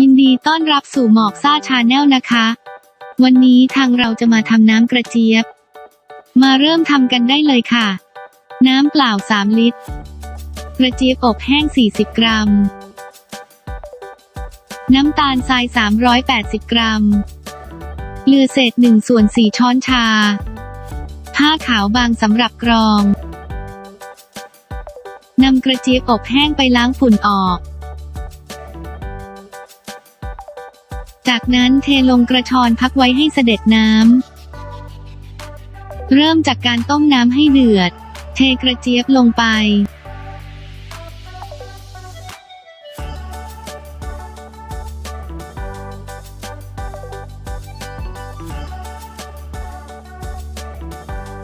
ยินดีต้อนรับสู่หมอกซ่าชาแนลนะคะ วันนี้ทางเราจะมาทำน้ำกระเจี๊ยบ มาเริ่มทำกันได้เลยค่ะ น้ำเปล่า 3 ลิตร กระเจี๊ยบอบแห้ง 40 กรัม น้ำตาลทราย 380 กรัม เกลือเศษ1ส่วน4ช้อนชา ผ้าขาวบางสำหรับกรองนำกระเจี๊ยบอบแห้งไปล้างฝุ่นออก จากนั้นเทลงกระชอนพักไว้ให้เสด็จน้ำ เริ่มจากการต้มน้ำให้เดือด เทกระเจี๊ยบลงไป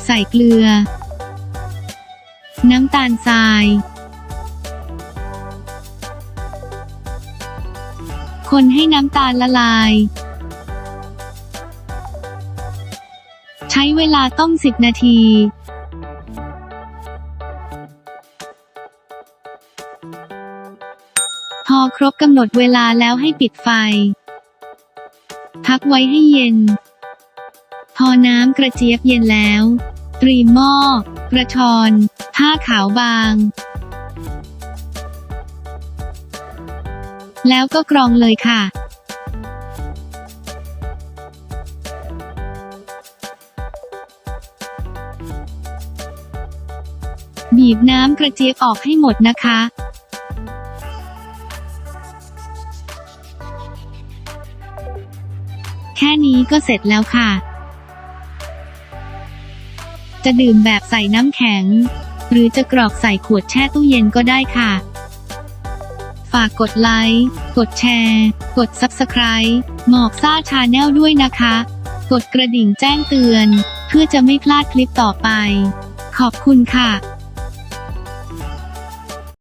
ใส่เกลือ น้ำตาลทราย คนให้น้ำตาลละลาย ใช้เวลาต้ม 10 นาที พอครบกำหนดเวลาแล้วให้ปิดไฟ พักไว้ให้เย็น พอน้ำกระเจี๊ยบเย็นแล้ว ตรีมหม้อกระชอน ผ้าขาวบาง แล้วก็กรองเลยค่ะ บีบน้ำกระเจี๊ยบออกให้หมดนะคะแค่นี้ก็เสร็จแล้วค่ะ จะดื่มแบบใส่น้ำแข็ง หรือจะกรอกใส่ขวดแช่ตู้เย็นก็ได้ค่ะ ฝากกดไลค์ กดแชร์ กด Subscribe หมอกซ่าชาแนลด้วยนะคะ กดกระดิ่งแจ้งเตือน เพื่อจะไม่พลาดคลิปต่อไป ขอบคุณค่ะ